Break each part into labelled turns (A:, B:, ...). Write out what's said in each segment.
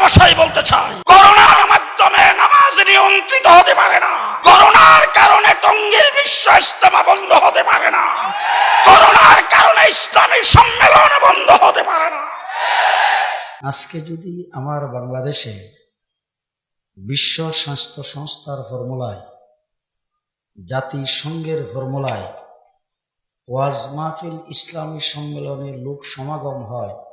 A: ভাষায় বলতে চাই। করোনার মাধ্যমে নামাজ নিয়ন্ত্রিত হতে পারে না। করোনার কারণে টঙ্গীর বিশ্ব ইস্তেমা বন্ধ হতে পারে না। করোনার কারণে ইসলামী সম্মেলন বন্ধ হতে পারে না। আজকে যদি আমার বাংলাদেশে বিশ্ব স্বাস্থ্য সংস্থার ফর্মুলায়, জাতিসংঘের ফর্মুলায় ওয়াজ মাহফিল ইসলামী সম্মেলনে লোক সমাগম হয়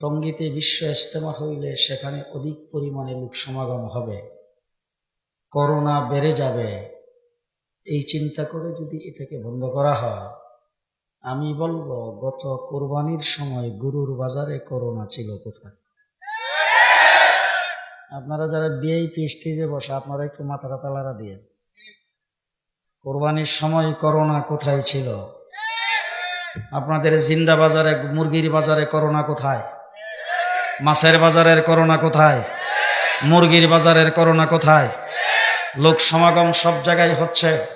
A: টঙ্গীতে বিশ্ব ইস্তেমা হইলে সেখানে অধিক পরিমাণে লোক সমাগম হবে। করোনা বেড়ে যাবে। এই চিন্তা করে যদি এটাকে বন্ধ করা হয়, আমি বলব গত কোরবানির সময় গরুর বাজারে করোনা ছিল কোথায়? আপনারা যারা বিআইপি স্টেজে বসে, আপনারা একটু মাথাটা তালারা দিয়ে। কোরবানির সময় করোনা কোথায় ছিল? আপনাদের জিন্দা বাজারে, মুরগির বাজারে করোনা কোথায়? মাছের বাজারের করোনা কোথায়? মুরগির বাজারের করোনা কোথায়? লোক সমাগম সব জায়গায় হচ্ছে।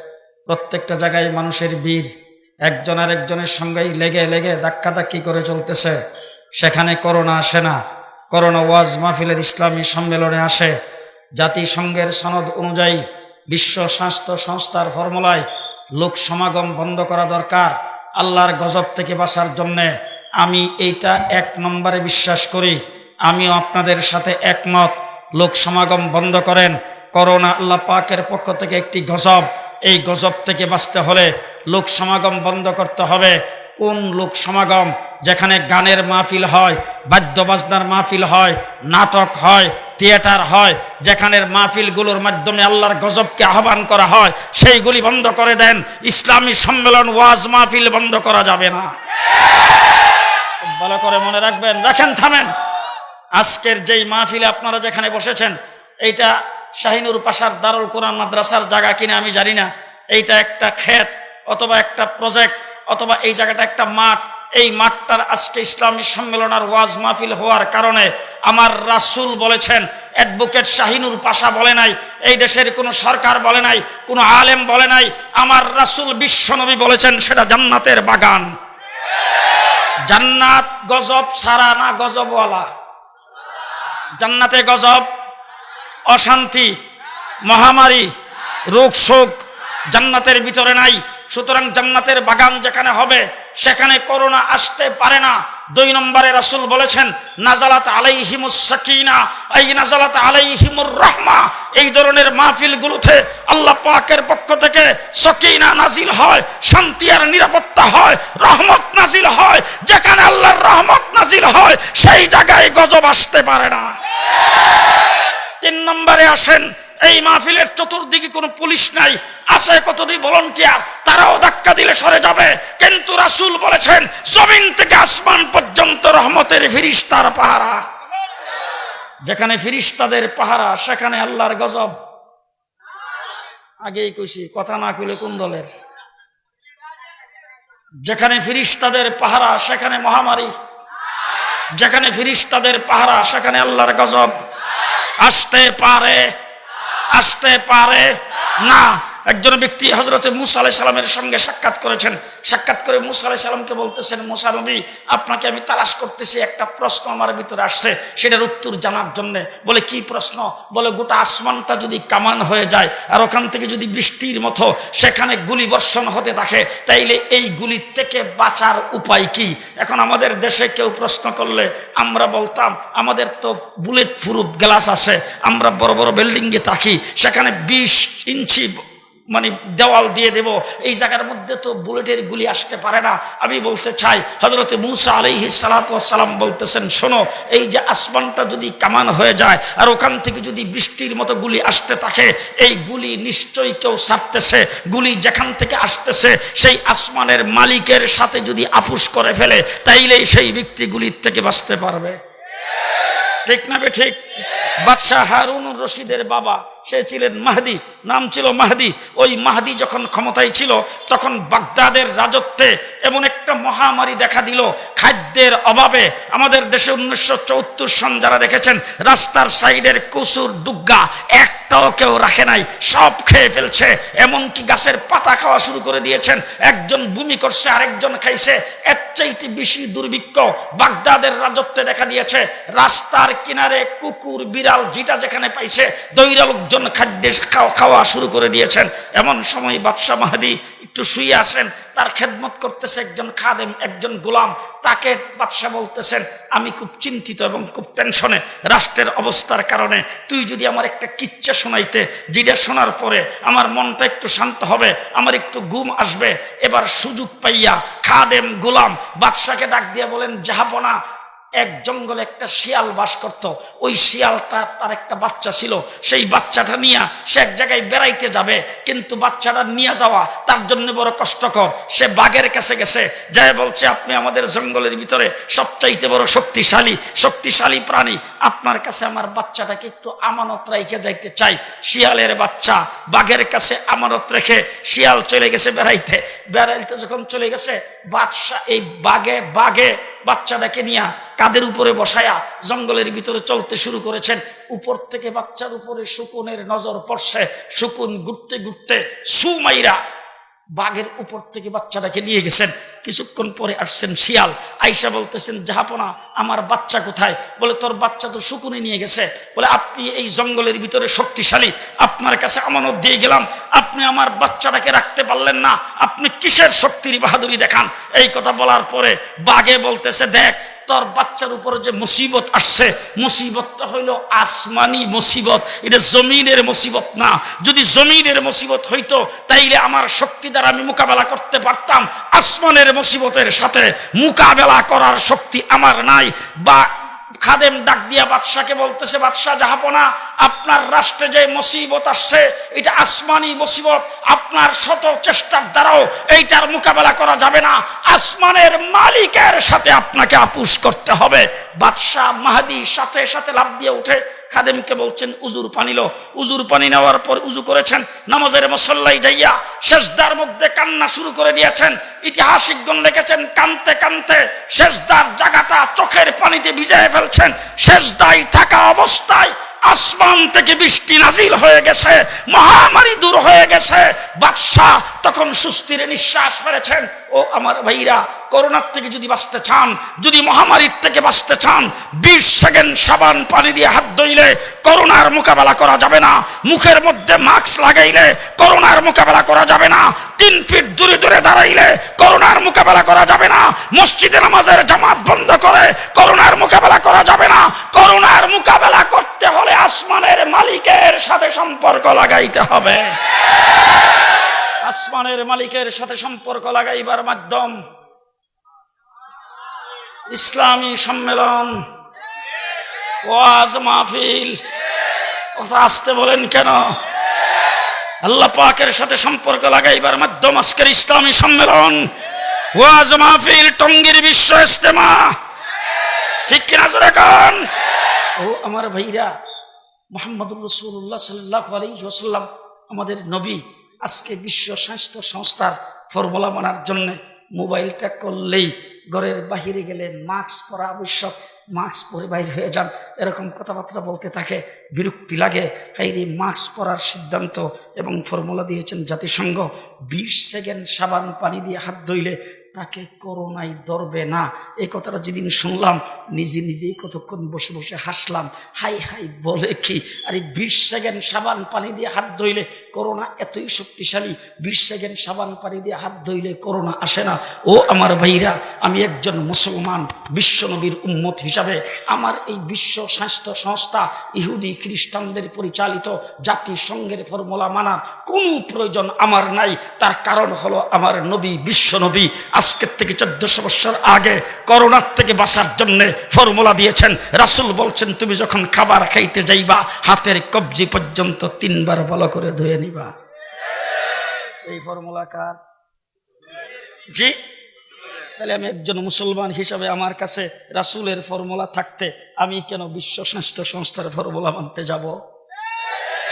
A: প্রত্যেকটা জায়গায় মানুষের বীর একজন আর একজনের সঙ্গেই লেগে লেগে ধাক্কাধাক্কি করে চলতেছে। সেখানে করোনা আসে না। করোনা ওয়াজ মাহফিলের ইসলামী সম্মেলনে আসে। জাতিসংঘের সনদ অনুযায়ী বিশ্ব স্বাস্থ্য সংস্থার ফর্মুলায় লোক সমাগম বন্ধ করা দরকার। আল্লাহর গজব থেকে বাঁচার জন্যে আমি এইটা এক নম্বরে বিশ্বাস করি। আমিও আপনাদের সাথে একমত। লোক সমাগম বন্ধ করেন। করোনা আল্লাহ পাকের পক্ষ থেকে একটি গজব। এই গজব থেকে বাঁচতে হলে লোক সমাগম বন্ধ করতে হবে। কোন লোক সমাগম? যেখানে গানের মাহফিল হয়, বাদ্যবাজনার মাহফিল হয়, নাটক হয়, থিয়েটার হয়, যেখানের মাহফিলগুলোর মাধ্যমে আল্লাহর গজবকে আহ্বান করা হয়, সেইগুলি বন্ধ করে দেন। ইসলামী সম্মেলন ওয়াজ মাহফিল বন্ধ করা যাবে না। ভালো করে মনে রাখবেন, রাখেন, থামেন। আজকের যেই মাহফিলে আপনারা যেখানে বসেছেন, এইটা শাহিনুর পাশার দারুল কোরআন মাদ্রাসার জায়গা কিনা আমি জানি না। এইটা একটা ক্ষেত অথবা একটা প্রজেক্ট অথবা এই জায়গাটা একটা মাঠ। এই মাঠটার আজকে ইসলামী সম্মেলন আর ওয়াজ মাহফিল হওয়ার কারণে আমার রাসূল বলেছেন, অ্যাডভোকেট শাহিনুর পাশা বলে নাই, এই দেশের কোনো সরকার বলে নাই, কোনো আলেম বলে নাই। আমার রাসূল বিশ্বনবী বলেছেন, সেটা জান্নাতের বাগান। জান্নাত গজব সারা না গজবওয়ালা? জান্নাতে গজব, অশান্তি, মহামারী, রোগ শোক জান্নাতের ভিতরে নাই। সুতরাং জান্নাতের বাগান যেখানে হবে, সেখানে করোনা আসতে পারে না। দুই নম্বরে রাসূল বলেছেন, নাজালাত আলাইহিমুস সাকিনা এই নাজালাত আলাইহিমুর রহমা এই ধরনের মাহফিলগুলোতে আল্লাহ পাকের পক্ষ থেকে সকিনা নাজিল হয়, শান্তি আর নিরাপত্তা হয়, রহমত নাজিল হয়, যেখানে আল্লাহর রহমত নাজিল হয়, সেই জায়গায় গজব আসতে পারে না। তিন নম্বরে আসেন এই মাহফিলের চতুর্দিকে কোনো পুলিশ নাই আছে কতদিন ভলন্টিয়ার তারাও ধাক্কা দিলে সরে যাবে। কিন্তু রাসূল বলেছেন, জমিন থেকে আসমান পর্যন্ত রহমতের ফিরিস্তার পাহারা। যেখানে ফিরিস্তাদের পাহারা, সেখানে আল্লাহর গজব। আগেই কইছি, কথা না কইলে কোন দলের? যেখানে ফিরিস্তাদের পাহারা, সেখানে মহামারী। যেখানে ফিরিস্তাদের পাহারা, সেখানে আল্লাহর গজব। আসতে পারে আসতে পারে? না। একজন ব্যক্তি হজরতে মুসা আলাই সালামের সঙ্গে সাক্ষাৎ করেছেন। সাক্ষাৎ করে মুসা আলাই সালামকে বলতেছেন, মুসা নবী, আপনাকে আমি তালাশ করতেছি, একটা প্রশ্ন আমার ভিতরে আসছে। সেটার উত্তর জানার জন্য। বলে, কি প্রশ্ন? বলে, গোটা আসমানটা যদি কামান হয়ে যায় আর ওখান থেকে যদি বৃষ্টির মতো সেখানে গুলি বর্ষণ হতে থাকে, তাইলে এই গুলির থেকে বাঁচার উপায় কি? এখন আমাদের দেশে কেউ প্রশ্ন করলে আমরা বলতাম, আমাদের তো বুলেট প্রুফ গ্লাস আছে, আমরা বড় বড় বিল্ডিংয়ে থাকি, সেখানে বিশ ইঞ্চি মানে দেওয়াল দিয়ে দেব। এই জায়গার মধ্যে তো বুলেটের গুলি আসতে পারে না। আমি বলতে চাই হজরতে মুসা আলাইহি সালাম বলতেছেন, শোনো, এই যে আসমানটা যদি কামান হয়ে যায় আর ওখান থেকে যদি বৃষ্টির মতো গুলি আসতে থাকে, এই গুলি নিশ্চয়ই কেউ ছাড়তেছে। গুলি যেখান থেকে আসতেছে, সেই আসমানের মালিকের সাথে যদি আপুস করে ফেলে, তাইলেই সেই ব্যক্তি গুলির থেকে বাঁচতে পারবে। ঠিক না বে ঠিক? বাদশাহ হারুন রশিদের বাবা, সে ছিলেন মাহদি, নাম ছিল মাহদি। ওই মাহদি যখন ক্ষমতায় ছিল, তখন বাগদাদের রাজত্বে এমন একটা মহামারী দেখা দিল। খাদ্যের অভাবে আমাদের দেশে উনিশশো চৌত্তর সন যারা দেখেছেন, রাস্তার সাইডের কুসুর দুগ্গা, একটাও কেউ রাখে নাই, সব খেয়ে ফেলছে। এমনকি গাছের পাতা খাওয়া শুরু করে দিয়েছেন। একজন বমি করছে, আরেকজন খাইছে। এর চাইতে বেশি দুর্ভিক্ষ বাগদাদের রাজত্বে দেখা দিয়েছে। রাস্তার কিনারে কুকুর বিড়াল যেটা যেখানে পাইছে দৈরা লোকজন খাদ্য খাওয়া- শুরু করে দিয়েছেন। এমন সময় বাদশাহ মাহাদি একটু শুয়ে আছেন, তার খেদমত করতেছে একজন খাদেম, একজন গোলাম। তাকে বাদশাহ বলতেছেন, আমি খুব চিন্তিত এবং খুব টেনশনে রাষ্ট্রের অবস্থার কারণে। তুই যদি আমার একটা কিচ্ছা শোনাইতে, যেটা শোনার পরে আমার মনটা একটু শান্ত হবে, আমার একটু ঘুম আসবে। এবার সুযোগ পাইয়া খাদেম, গোলাম বাদশাকে ডাক দিয়ে বলেন যাহাপনা এক জঙ্গলে একটা শিয়াল বাস করত। ওই শিয়ালটা তার একটা বাচ্চা ছিল। সেই বাচ্চাটা নিয়ে সে এক জায়গায় বেড়াইতে যাবে, কিন্তু বাচ্চাটা নিয়ে যাওয়া তার জন্য বড় কষ্টকর। সে বাঘের কাছে গেছে যাই বলছে, আপনি আমাদের জঙ্গলের ভিতরে সবচাইতে বড় শক্তিশালী শক্তিশালী প্রাণী। আপনার কাছে আমার বাচ্চাটাকে একটু আমানত রেখে যাইতে চাই। শিয়ালের বাচ্চা, বাঘের কাছে আমানত রেখে শিয়াল চলে গেছে বেড়াইতে। বেড়াইতে যখন চলে গেছে, বাদশাহ, এই বাঘে বাঘে বাচ্চাটাকে নিয়ে কাদের উপরে বসায়া জঙ্গলের ভিতরে চলতে শুরু করেছেন। উপর থেকে বাচ্চার উপরে শকুনের নজর পড়ছে। শকুন ঘুরতে ঘুরতে সুমাইরা বাঘের উপর থেকে বাচ্চাটাকে নিয়ে গেছেন। কিছুক্ষণ পরে আসছেন শিয়াল। আইসা বলতেছেন, জাহাপনা, আমার বাচ্চা কোথায়? বলে, তোর বাচ্চা তো শুকুনে নিয়ে গেছে। বলে, আপনি এই জঙ্গলের ভিতরে শক্তিশালী। আপনার কাছে আমানত দিয়ে গেলাম। আপনি আমার বাচ্চাটাকে রাখতে পারলেন না। আপনি কিসের শক্তির বাহাদুরি দেখান? এই কথা বলার পরে বাঘে বলতেছে, দেখ, তোর বাচ্চার উপরে যে মুসিবত আসছে, মুসিবতটা হইল আসমানি মুসিবত। এটা জমিনের মুসিবত না। যদি জমিনের মুসিবত হইতো, তাইলে আমার শক্তি দ্বারা আমি মোকাবেলা করতে পারতাম। আসমানের মুসিবতের সাথে মোকাবেলা করার শক্তি আমার নাই। বা খাদেম ডাক দিয়া বাদশাকে বলতেছে বাদশাহ জাহাপনা, আপনার রাষ্ট্রে যে মুসিবত আসছে, এটা আসমানি মুসিবত। আপনার শত চেষ্টার দ্বারাও এইটার মোকাবেলা করা যাবে না। আসমানের মালিকের সাথে আপনাকে আপুষ করতে হবে। বাদশাহ মাহাদি সাথে সাথে লাভ দিয়ে উঠে খাদেমকে বলছেন, উজুর পানি লো। উজুর পানি নেওয়ার পর উজু করেছেন, নামাজের মসল্লাই যাইয়া শেষদার মধ্যে কান্না শুরু করে দিয়েছেন। ইতিহাসিকগণ লিখেছেন, কানতে কানতে শেষদার জায়গাটা চোখের পানিতে ভিজায় ফেলছেন। শেষদায় থাকা অবস্থায় আসমান থেকে বৃষ্টি নাজিল হয়ে গেছে, মহামারী দূর হয়ে গেছে। বাদশাহ তখন সুস্থিরে নিঃশ্বাস ফেলেছেন, ও আমার ভাইরা, করোনার থেকে যদি বাঁচতে চান, যদি মহামারীর থেকে বাঁচতে চান, বিশ সেকেন্ড সাবান পানি দিয়ে হাত ধইলে করোনার মোকাবেলা করা যাবে না। মুখের মধ্যে মাস্ক লাগাইলে করোনার মোকাবেলা করা যাবে না। তিন ফিট দূরে দূরে দাঁড়াইলে করোনার মোকাবেলা করা যাবে না। মসজিদে নামাজের জামাত বন্ধ করে করোনার মোকাবেলা করা যাবে না। করোনার মোকাবেলা করতে হলে আসমানের মালিকের সাথে সম্পর্ক লাগাইতে হবে। আসমানের মালিকের সাথে সম্পর্ক লাগাইবার মাধ্যম ইসলামী সম্মেলন, ওয়াজ মাহফিল। কথা আসতে বলেন কেন? আল্লাহ পাকের সাথে সম্পর্ক লাগাইবার মাধ্যম আজকের ইসলামী সম্মেলন, ওয়াজ মাহফিল, টঙ্গির বিশ্ব ইস্তেমা ঠিক কিনা জোরে কান? ও আমার ভাইরা, মোহাম্মদুর রসুল্লাহ সাল্লাহ আলহিহাসাল্লাম আমাদের নবী, আজকে বিশ্ব স্বাস্থ্য সংস্থার ফর্মুলা মানার জন্য মোবাইলটা করলেই ঘরের বাহিরে গেলে মাস্ক পরা আবশ্যক, মাস্ক পরে বাইর হয়ে যান, এরকম কথাবার্তা বলতে থাকে বিরক্তি লাগে। হাইরে, মাস্ক পরার সিদ্ধান্ত এবং ফর্মুলা দিয়েছেন জাতিসংঘ, বিশ সেকেন্ড সাবান পানি দিয়ে হাত ধইলে তাকে করোনাই ধরবে না। এই কথাটা যেদিন শুনলাম, নিজে নিজেই কতক্ষণ বসে বসে হাসলাম। হাই হাই, বলে কি? আরে বিশ সেকেন্ড সাবান পানি দিয়ে হাত ধইলে করোনা এতই শক্তিশালী। বিশ সেকেন্ড সাবান পানি দিয়ে হাত ধইলে করোনা আসে না। ও আমার ভাইরা, আমি একজন মুসলমান বিশ্বনবীর উম্মত হিসাবে। আমার এই বিশ্ব স্বাস্থ্য সংস্থা ইহুদি খ্রিস্টানদের পরিচালিত জাতিসংঘের ফর্মুলা মানার কোনো প্রয়োজন আমার নাই। তার কারণ হলো আমার নবী, বিশ্ব নবী। আজকের থেকে চোদ্দশো বছর আগে করোনার থেকে বাঁচার জন্য ফর্মুলা দিয়েছেন। রাসুল বলছেন, তুমি যখন খাবার খাইতে যাইবা, হাতের কবজি পর্যন্ত তিনবার ভালো করে ধুয়ে নিবা। এই ফর্মুলা কার? জি। তাহলে আমি একজন মুসলমান হিসাবে আমার কাছে রাসুলের ফর্মুলা থাকতে আমি কেন বিশ্ব স্বাস্থ্য সংস্থার ফর্মুলা মানতে যাব?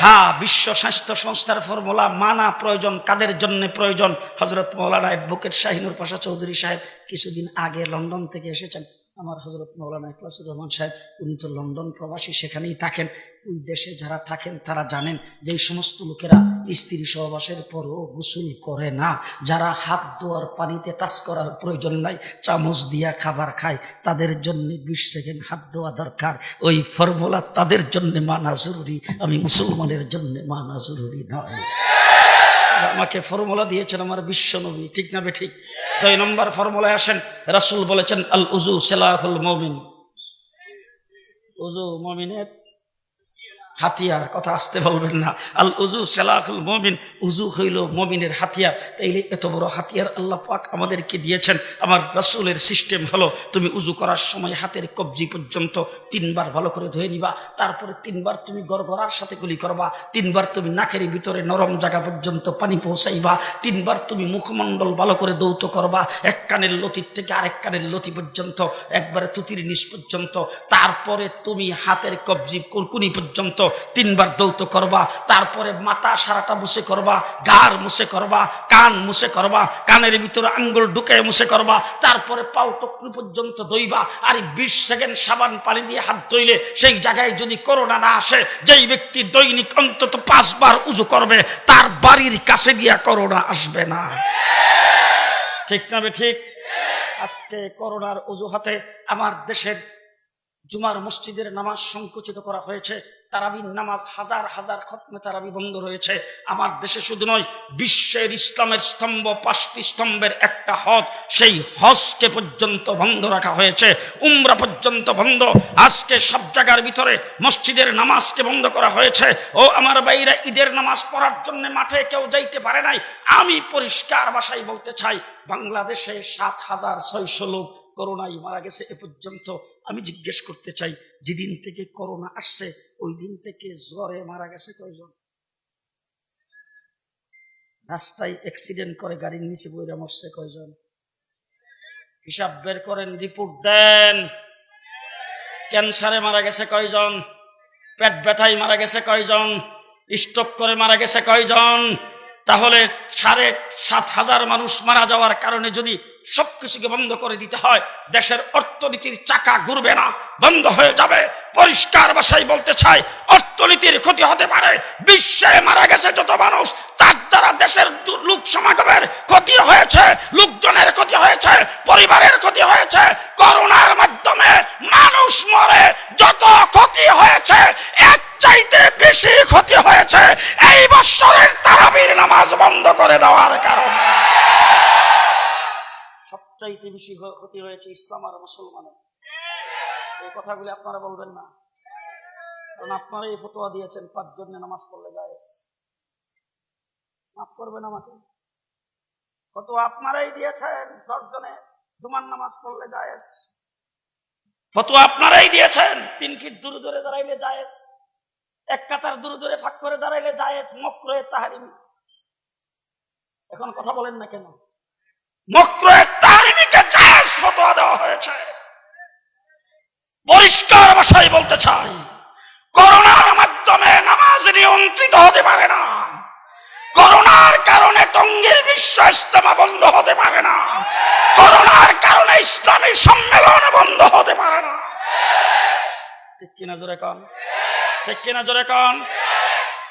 A: হ্যাঁ বিশ্ব স্বাস্থ্য সংস্থার ফর্মুলা মানা প্রয়োজন, কাদের জন্য প্রয়োজন? হজরত মৌলানা অ্যাডভোকেট শাহিনুর পাশা চৌধুরী সাহেব কিছুদিন আগে লন্ডন থেকে এসেছেন। আমার হজরত মৌলানা ইকলাসুর রহমান সাহেব, উনি তো লন্ডন প্রবাসী, সেখানেই থাকেন। ওই দেশে যারা থাকেন, তারা জানেন যে সমস্ত লোকেরা স্ত্রী সহবাসের পরও গোসল করে না। যারা হাত ধোয়ার পানিতে টাচ করার প্রয়োজন নাই, চামচ দিয়া খাবার খায়, তাদের জন্য বিশ সেকেন্ড হাত ধোয়া দরকার। ওই ফর্মুলা তাদের জন্য মানা জরুরি, আমি মুসলমানের জন্য মানা জরুরি নয়। আমাকে ফর্মুলা দিয়েছেন, আমার বিশ্ব নবী, ঠিক না বে ঠিক? দুই নম্বর ফর্মুলায় আসেন রাসুল বলেছেন আল উজু সেলাহুল মমিন। উজু মমিনের হাতিয়ার, কথা আসতে বলবেন না। আল উজু সেলাহুল মমিন উজু হইল মমিনের হাতিয়ার। তাইলে এত বড় হাতিয়ার আল্লাহ পাক আমাদেরকে দিয়েছেন। আমার রাসূলের সিস্টেম হলো, তুমি উজু করার সময় হাতের কবজি পর্যন্ত তিনবার ভালো করে ধুয়ে নিবা। তারপরে তিনবার তুমি গড়গড়ার সাথে গুলি করবা। তিনবার তুমি নাকের ভিতরে নরম জায়গা পর্যন্ত পানি পৌঁছাইবা। তিনবার তুমি মুখমণ্ডল ভালো করে দৌত করবা। এক কানের লতির থেকে আরেক কানের লতি পর্যন্ত, একবারে তুতির নিচ পর্যন্ত। তারপরে তুমি হাতের কবজি, কুরকুনি পর্যন্ত তিনবার দৌত করবা, তারপরে মাথা সারাটা মুছে করবা গার মুছে করবা, কান মুছে করবা, কানের ভিতরে আঙ্গুল ঢুকে মুছে করবা, তারপরে পাও টুকরু পর্যন্ত দইবা আর বিশ সেকেন্ড সাবান পানি দিয়ে হাত ধইলে সেই জায়গায় যদি করোনা না আসে, যেই ব্যক্তি দৈনিক অন্তত পাঁচবার উজু করবে, তার বাড়ির কাছে দিয়া করোনা আসবে না। ঠিক না ঠিক? আজকে করোনার অজুহাতে আমার দেশের জুমার মসজিদের নামাজ সংকুচিত করা হয়েছে। তারাবির নামাজ হাজার হাজার খতমে তারাবি বন্ধ রয়েছে। আমার দেশে শুধু নয়, বিশ্বের ইসলামের স্তম্ভ, পাঁচটি স্তম্ভের একটা হজ সেই হজকে পর্যন্ত বন্ধ রাখা হয়েছে। উমরা পর্যন্ত বন্ধ। আজকে সব জায়গার ভিতরে মসজিদের নামাজকে বন্ধ করা হয়েছে। ও আমার বাইরে ঈদের নামাজ পড়ার জন্য মাঠে কেউ যাইতে পারে নাই। আমি পরিষ্কার ভাষায় বলতে চাই, বাংলাদেশে সাত হাজার ছয়শো লোক করোনায় মারা গেছে এ পর্যন্ত। আমি জিজ্ঞেস করতে চাই, যেদিন থেকে করোনা আসছে, ওই দিন থেকে জ্বরে মারা গেছে কয়জন? রাস্তায় অ্যাক্সিডেন্ট করে, গাড়ির নিচে বইরা মরছে কয়জন? হিসাব বের করেন রিপোর্ট দেন। ক্যান্সারে মারা গেছে কয়জন? পেট ব্যথায় মারা গেছে কয়জন? স্ট্রোক করে মারা গেছে কয়জন? তাহলে সাড়ে সাত হাজার মানুষ মারা যাওয়ার কারণে যদি সবকিছুকে বন্ধ করে দিতে হয়, দেশের অর্থনীতির চাকা ঘুরবে না, বন্ধ হয়ে যাবে। পরিষ্কার ভাষায় বলতে চাই, অর্থনীতির ক্ষতি হতে পারে। বিশ্বে মারা গেছে যত মানুষ, তার দ্বারা দেশের লোক সমাগমের ক্ষতি হয়েছে, লোকজনের ক্ষতি হয়েছে, পরিবারের ক্ষতি হয়েছে। করোনার মাধ্যমে মানুষ মরে, যত ক্ষতি হয়েছে এর চাইতে বেশি ক্ষতি হয়েছে এই বৎসরের তারাবির নামাজ বন্ধ করে দেওয়ার কারণে। সবচাইতে বেশি ক্ষতি হয়েছে ইসলাম আর মুসলমানের। এই কথাগুলি আপনারা বলবেন না। কারণ আপনারা এই ফতোয়া দিয়েছেন পাঁচজনে নামাজ পড়লে জায়েজ। মাফ করবেন আমাকে। ফতোয়া আপনারাই দিয়েছেন দশজনে জুমার নামাজ পড়লে জায়েজ। ফতোয়া আপনারাই দিয়েছেন, তিন ফিট দূরে দূরে দাঁড়াইলে জায়েজ। এক কাতার দূরে দূরে ফাঁক করে দাঁড়াইলে জায়েজ মক্রে তাহারিম। এখন কথা বলেন না কেন? মক্রে তাহারিমিকে জায়েজ ফতোয়া দেওয়া হয়েছে। পরিষ্কার ভাষায় বলতে চাই, করোনার মাধ্যমে নামাজ নিয়ন্ত্রিত হতে পারে না। করোনার কারণে টঙ্গীর বিশ্ব ইস্তেমা বন্ধ হতে পারে না। করোনার কারণে ইসলামী সম্মেলন বন্ধ হতে পারে না। ঠিক কিনা জোরে কন? ঠিক কিনা জোরে কন?